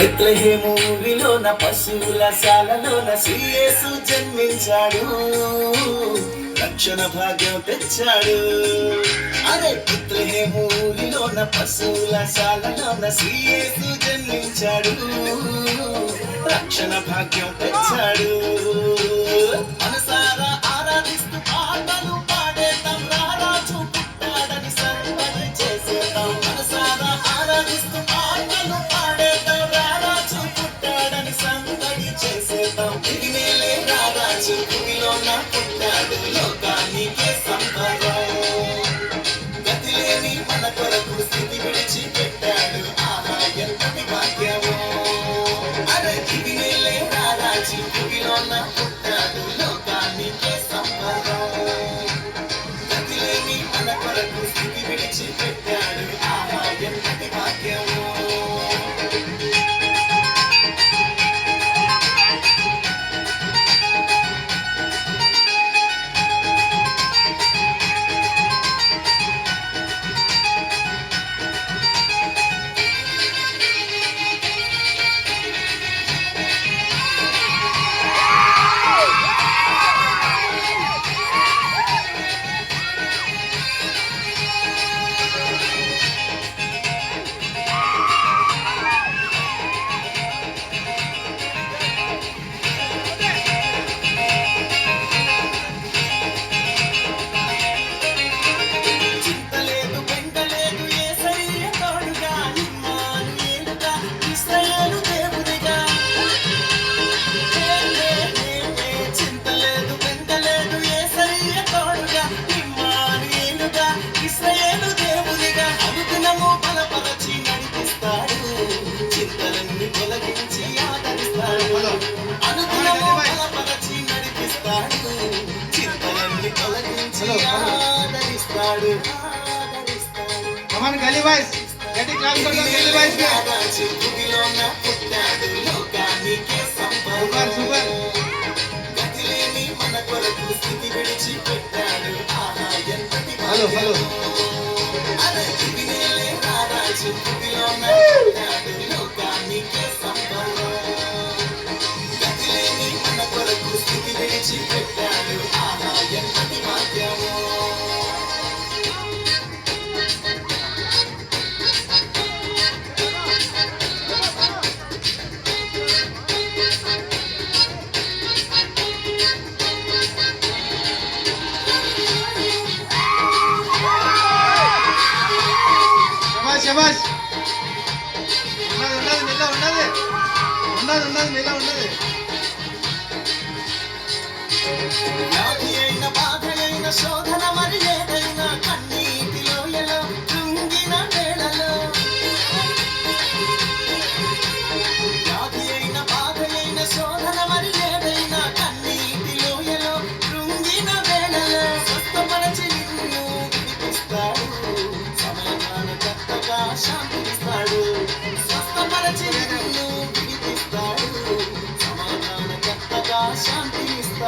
బెట్లహే మూవీలోన పశువుల శాలలోన శ్రీయేసు జన్మించాడు. రక్షణ భాగ్యం తెచ్చాడు. అరే బెట్లహే మూవీలోన పశువుల శాలలోన శ్రీయేసు జన్మించాడు. రక్షణ భాగ్యం తెచ్చాడు. మనసారా ఆరాధిస్తూ పాటలు కాపాడుతూ చింతలన్నీ తొలగించి హలో హలో. శబాష్ ఉన్నది ఉన్నది మిల్ల ఉన్నది ఉన్నది ఉన్నది మిల్ల ఉన్నది వ్యాధి అయిన బాధ అయిన శోధన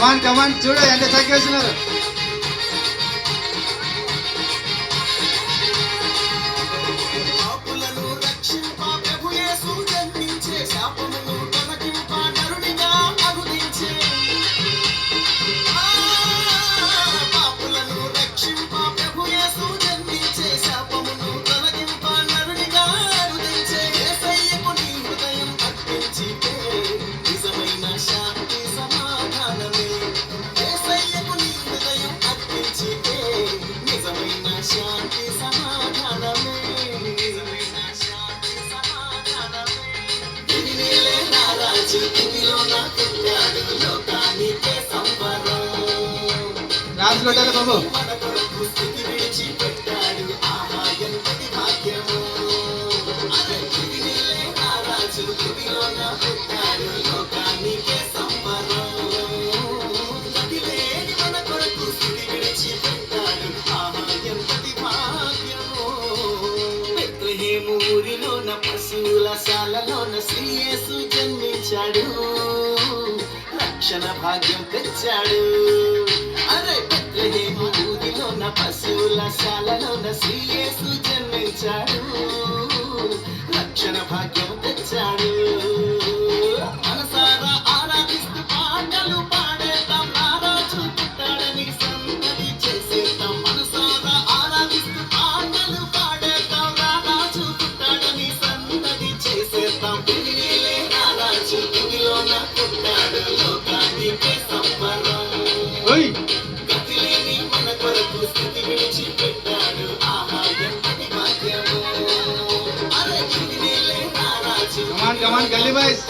కమాన్ కమాన్ చూడు ఎంత చక్కేస్తున్నారు ఎంతటి పెట్టాలి బాబు ఊరిలోన పశువుల శాలలోన శ్రీయేసు జన్మించాడు. రక్షణ భాగ్యం తెచ్చాడు. అరే బెత్లెహేము ఊరిలోన పశువుల శాలలోన శ్రీయేసు జన్మించాడు. రక్షణ భాగ్యం తెచ్చాడు. మనసారా ఆరాధిస్తూ పాటలు పాడేద్దాం నారాజు పుట్టాడని సందడి చేసేద్దాం. మనసారా ఆరాధిస్తూ పాటలు పాడేద్దాం పుట్టాడని చేసేద్దాం. कमान गली बाइस